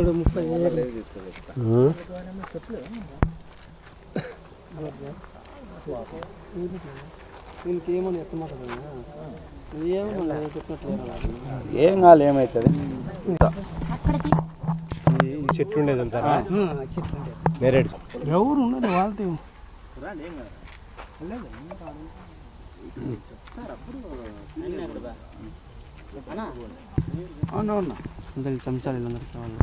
ఇప్పుడు ముప్పై దీనికి ఏమని ఎత్తమాట ఏం కాదు ఏమవుతుంది ఈ చెట్లు ఉండేది అంటారా? నేరేడు ఎవరు ఉన్నది వాళ్ళతో అవునవును అందరికి చెంచాలు వీళ్ళందరికీ కావాలి.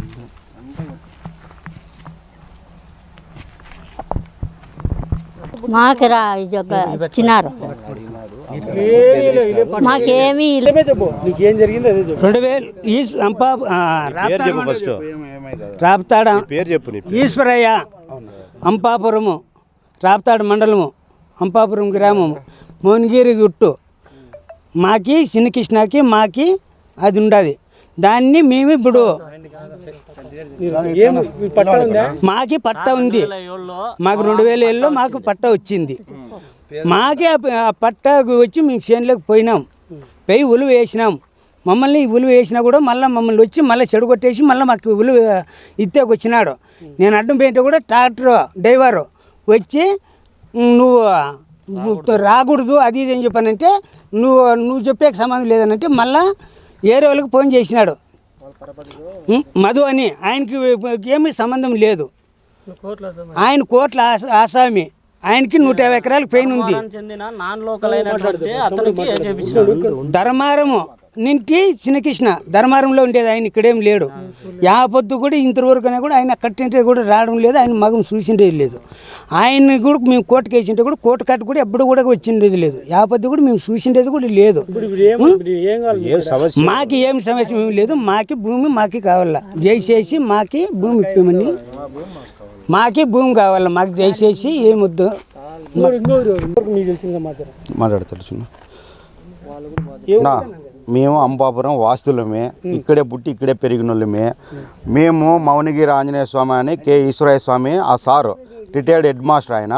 మాకు రా ఇది ఒక ఇచ్చినారు మాకేమీ చెప్పు. నీకేం జరిగింది అదే చెప్పు. రెండు వేలు. రాప్తాడ పేరు చెప్పు ఈశ్వరయ్య. అంపాపురము. రాప్తాడు మండలము. అంపాపురం గ్రామము. మోనిగిరి గుట్టు. మాకి చిన్నకృష్ణకి మాకి అది ఉండదు. దాన్ని మేము ఇప్పుడు మాకి పట్ట ఉంది. మాకు రెండు వేల ఏళ్ళలో మాకు పట్ట వచ్చింది. మాకే ఆ పట్ట వచ్చి మేము చేనులోకి పోయినాం. పోయి ఉలువ వేసినాం. మమ్మల్ని ఉలువ వేసినా కూడా మళ్ళీ మమ్మల్ని వచ్చి మళ్ళీ చెడు కొట్టేసి మళ్ళీ మాకు ఉలువ ఇత్తేకి వచ్చినాడు. నేను అడ్డం పోయింటే కూడా ట్రాక్టర్ డ్రైవరు వచ్చి నువ్వు రాకూడదు అది ఇది అని చెప్పానంటే నువ్వు నువ్వు చెప్పే సంబంధం లేదనంటే మళ్ళా ఏరే వాళ్ళకి ఫోన్ చేసినాడు. మధు అని. ఆయనకి ఏమీ సంబంధం లేదు. ఆయన కోట్ల ఆస- ఆసామి. ఆయనకి నూట యాభై ఎకరాలకు పెయిన్ ఉంది. ధర్మారము. నింటి చిన్నకృష్ణ ధర్మారంలో ఉండేది ఆయన ఇక్కడేం లేడు. యా పొద్దు కూడా ఇంతవరకు కూడా ఆయన కట్టింటే కూడా రావడం లేదు ఆయన మగం చూసిండేది లేదు. ఆయన్ని కూడా మేము కోర్టుకు వేసింటే కూడా కోర్టు కట్టు కూడా ఎప్పుడు కూడా వచ్చిండేది లేదు. యా పొద్దు కూడా మేము చూసిండేది కూడా లేదు. ఇప్పుడు ఏం ఇప్పుడు ఏం కావాలి ఏం సమస్య? మాకి ఏం సమస్య ఏమి లేదు మాకి భూమి మాకి కావాలా. దయచేసి మాకి భూమి ఇప్పమని. మాకి భూమి కావాలా మాకు దయచేసి ఏమొద్దు మాట్లాడతాడు చిన్న. మేము అంబాపురం వాస్తులమే ఇక్కడే పుట్టి ఇక్కడే పెరిగిన వాళ్ళమే మేము మౌనగిరి ఆంజనేయ స్వామి అని కె ఈశ్వరయ్య స్వామి ఆ సారు రిటైర్డ్ హెడ్ మాస్టర్ ఆయన.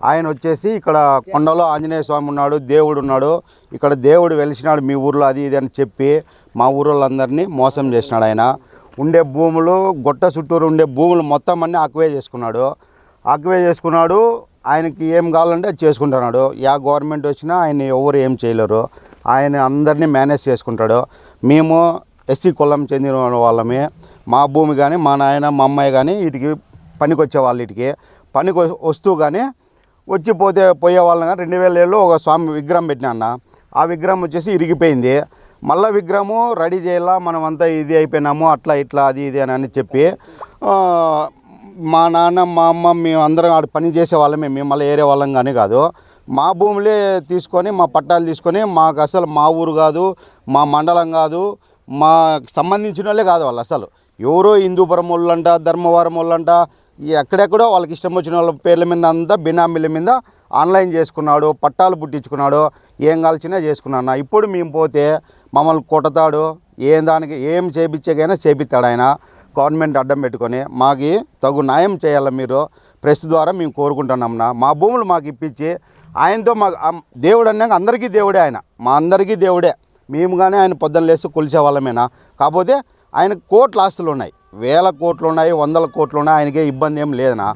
ఆయన వచ్చేసి ఇక్కడ కొండలో ఆంజనేయ స్వామి ఉన్నాడు దేవుడు ఉన్నాడు. ఇక్కడ దేవుడు వెలిసినాడు మీ ఊర్లో అది ఇది అని చెప్పి మా ఊరోళ్ళందరినీ మోసం చేసినాడు ఆయన. ఉండే భూములు గొట్ట చుట్టూరు ఉండే భూములు మొత్తం అన్నీ అక్వే చేసుకున్నాడు. అక్వే చేసుకున్నాడు ఆయనకి ఏం కావాలంటే అది చేసుకుంటున్నాడు. యా గవర్నమెంట్ వచ్చినా ఆయన ఎవరు ఏం చేయలేరు. ఆయన అందరినీ మేనేజ్ చేసుకుంటాడు. మేము ఎస్సీ కులం చెందిన వాళ్ళమే. మా భూమి కానీ మా నాయన మా అమ్మాయి కానీ వీటికి పనికి వచ్చే వాళ్ళు వీటికి. పనికి వస్తూ కానీ వచ్చి పోతే పోయే వాళ్ళని కానీ రెండు వేల ఏళ్ళు ఒక స్వామి విగ్రహం పెట్టినా అన్న. ఆ విగ్రహం వచ్చేసి ఇరిగిపోయింది. మళ్ళీ విగ్రహము రెడీ చేయాలా మనం అంతా ఇది అయిపోయినాము అట్లా ఇట్లా అది ఇది అని అని చెప్పి మా నాన్న మా అమ్మ మేము అందరం ఆడ పని చేసే వాళ్ళమే. మేము మళ్ళీ ఏరే వాళ్ళం కానీ కాదు. మా భూములే తీసుకొని మా పట్టాలు తీసుకొని మాకు అసలు మా ఊరు కాదు మా మండలం కాదు మా సంబంధించిన వాళ్ళే కాదు వాళ్ళు అసలు. ఎవరో హిందూపురం వాళ్ళంట ధర్మవరం వాళ్ళంట ఎక్కడెక్కడో వాళ్ళకి ఇష్టం వచ్చిన వాళ్ళ పేర్ల మీద అంతా బినామీల మీద ఆన్లైన్ చేసుకున్నాడు పట్టాలు పుట్టించుకున్నాడు ఏం కాల్చినా చేసుకున్నాడు ఇప్పుడు మేము పోతే మమ్మల్ని కొడతాడు ఏం దానికి ఏం చేపించేకైనా చేపిస్తాడు ఆయన. గవర్నమెంట్ అడ్డం పెట్టుకొని మాకు తగు న్యాయం చేయాలి మీరు? ప్రెస్ ద్వారా మేము కోరుకుంటున్నాం నా మా భూములు మాకు ఇప్పించి ఆయనతో మా దేవుడు అన్నాక అందరికీ దేవుడే ఆయన. మా అందరికీ దేవుడే. మేము కానీ ఆయన పొద్దున్న లేసి కొలిసే వాళ్ళమేనా? కాకపోతే ఆయన కోట్ల ఆస్తులు ఉన్నాయి. వేల కోట్లు ఉన్నాయి వందల కోట్లు ఉన్నాయి. ఆయనకే ఇబ్బంది ఏం లేదనా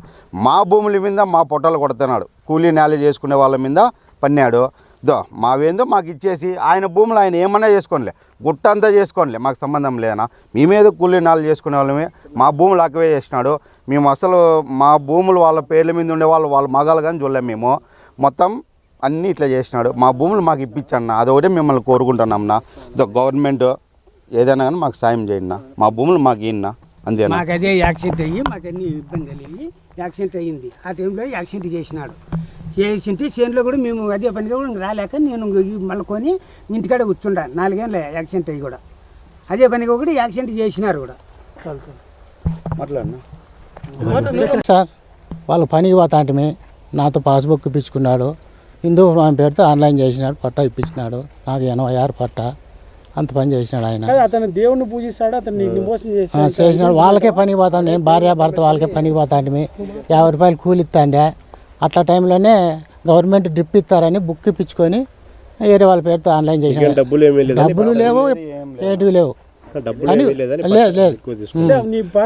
మా భూముల మీద మా పొట్టలు కొడుతున్నాడు. కూలీ నేల చేసుకునే వాళ్ళ మీద పన్నాడు. దో మావేందో మాకు ఇచ్చేసి ఆయన భూములు ఆయన ఏమన్నా చేసుకోనిలే. గుట్ట అంతా చేసుకోనిలే. మాకు సంబంధం లేదనా మేమేదో కూలీ నాలు చేసుకునే వాళ్ళమే మా భూములు అక్కవే చేసినాడు. మేము అసలు మా భూములు వాళ్ళ పేర్ల మీద ఉండే వాళ్ళు వాళ్ళ మగాలు కానీ చూడలేము మేము. మొత్తం అన్నీ ఇట్లా చేసినాడు. మా భూములు మాకు ఇప్పించన్న అదొకటే మిమ్మల్ని కోరుకుంటున్నాం నా దో గవర్నమెంట్ ఏదైనా కానీ మాకు సాయం చేయండి మా భూములు మాకు ఇన్నా అంతేనా మాకు అదే యాక్సిడెంట్ అయ్యి మాకు అన్ని ఇబ్బంది కలిగి యాక్సిడెంట్ అయ్యింది. ఆ టైంలో యాక్సిడెంట్ చేసినాడు. చేసింటే చేనులో కూడా మేము అదే పనిగా కూడా రాలేక నేను మళ్ళీ ఇంటికాడ కూర్చుంటా నాలుగేళ్ళ యాక్సిడెంట్ అయ్యి కూడా. అదే పనిగా కూడా యాక్సిడెంట్ చేసినారు కూడా. మాట్లాడినా సార్ వాళ్ళు పనికి పోతాంటమే. నాతో పాస్బుక్ ఇప్పించుకున్నాడు. హిందూ స్వామి పేరుతో ఆన్లైన్ చేసినాడు పట్టా ఇప్పించినాడు. నాకు ఎనభై ఆరు పట్టా. అంత పని చేసినాడు ఆయన. అతను దేవుణ్ణి పూజిస్తాడు అతను మోసం చేసినాడు. వాళ్ళకే పనికి పోతాను నేను భార్య భర్త వాళ్ళకే పనికి పోతాంటమే యాభై రూపాయలు కూలి ఇస్తాండే. అట్లా టైంలోనే గవర్నమెంట్ డ్రిప్ ఇస్తారని బుక్ ఇప్పించుకొని వేరే వాళ్ళ పేరుతో ఆన్లైన్ చేసినాడు. డబ్బులు లేవు ఏంటివి లేవు. లేదని లేదు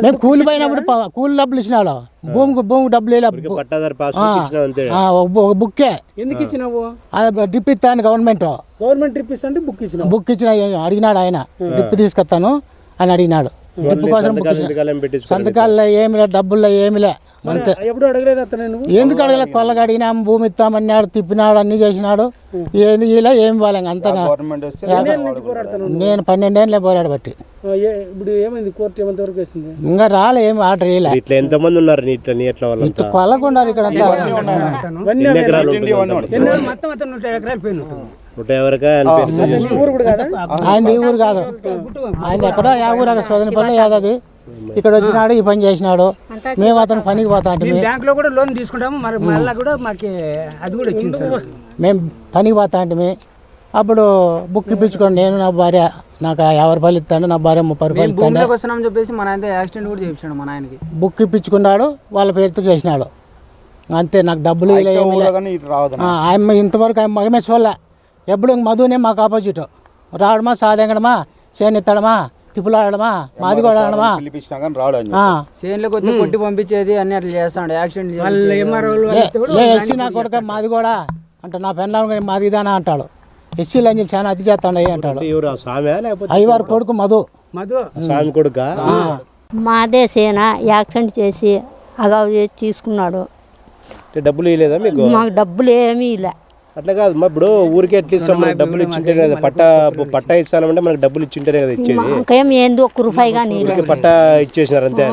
మేము కూలి పోయినప్పుడు కూలి డబ్బులు ఇచ్చినాడు. భూమికి భూమికి డబ్బులు ఇచ్చినా ఒక బుక్కే. ఎందుకు ఇచ్చినావు? డిప్ ఇస్తాను గవర్నమెంట్. గవర్నమెంట్ ట్రిప్ ఇస్తా బుక్ ఇచ్చినావు. బుక్ ఇచ్చిన అడిగినాడు ఆయన. డిప్ తీసుకొస్తాను అని అడిగినాడు. డిప్ కోసం ఇచ్చిన సంతకాల్లో ఏమి లేదు డబ్బుల్లో ఏమి లే. అంతే. ఎప్పుడు అడగలేదు అతను ఎందుకు అడగలే? కొల్లగా అడిగినాం భూమి ఇస్తామన్నాడు తిప్పినాడు అన్ని చేసినాడు. ఏంది ఇలా ఏం బాలేం అంతగా. నేను పన్నెండేళ్ళే పోరాడు బట్టి. ఆ, ఏ- ఇప్పుడు ఏమైంది? కోర్టు ఏమంత వరకు వేసింది? ఇంకా రాలే ఏమి ఆర్డర్ వేయలే. ఇట్లా ఎంతమంది ఉన్నారు కొల్లకుండారు ఇక్కడ? మొత్తం అతను నూట ఎకరాలు పోయిన ఆయన ఈ ఊరు కాదు? ఆయన ఎక్కడో యా ఊరు అక్కడ సోదనపల్లి యాదది. ఇక్కడ వచ్చినాడు ఈ పని చేసినాడు. మేము అతను పనికి పోతా అంటే మేము బ్యాంకులో కూడా లోన్ తీసుకుంటాము మరి మళ్ళీ కూడా మాకు అది కూడా వచ్చింది సార్. మేము పనికి పోతా అంటే అప్పుడు బుక్ ఇప్పించుకోండి నేను నా భార్య నాకు ఆ యాభై రూపాయలు ఇస్తాను నా భార్య ముప్పై రూపాయలు ఇస్తాను భూమిలోకి వస్తున్నామని చెప్పేసి మన ఆయన యాక్సిడెంట్ కూడా చేయించాడు మన ఆయనకి. బుక్ ఇప్పించుకున్నాడు వాళ్ళ పేరుతో చేసినాడు. అంతే నాకు డబ్బులు ఇలా ఏమీ లే. కానీ ఇటు రావద్దు ఆ, ఆయమ్మ ఇంతవరకు ఆయన మగమే చూడలే. ఎప్పుడు మధునే మాకు ఆపోజిట్ రావడమా సాదెంగడమా చేనెత్తడమా? తిప్పులాడమా మాది కూడా ఆడమా పిలిపించినా కానీ రాడు అని ఆ, చేనులోకి వచ్చి కొట్టి పంపించేది అన్ని అట్లా చేస్తాడు. యాక్సిడెంట్ లే- లే ఎస్సీ నా కొడుక మాది కూడా. అంటే నా పెళ్ళ మాది ఇదానా అంటాడు. ఎస్సీలు అని చాలా అతి చేస్తాడు అంటాడు. ఎవరు? ఆ స్వామి లేకపోతే అయ్యవారి కొడుకు మధు. కొడుక? మాదే సేన యాక్సిడెంట్ చేసి అగావు చేసి తీసుకున్నాడు. డబ్బులు ఇవ్వలేదా మీకు? మాకు డబ్బులు ఏమీ ఇలా అట్లా కాదు. మా ఇప్పుడు ఊరికే ఎట్లా ఇస్తాం మనకి డబ్బులు ఇచ్చింటేనే కదా పట్టా పట్టా ఇస్తానంటే మనకి డబ్బులు ఇచ్చింటేనే కదా ఇచ్చేది. మాకేం ఏంది ఒక్క రూపాయి కానీ పట్టా ఇచ్చేసినారు అంతే.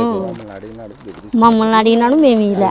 మమ్మల్ని అడిగినాడు మేము ఇలా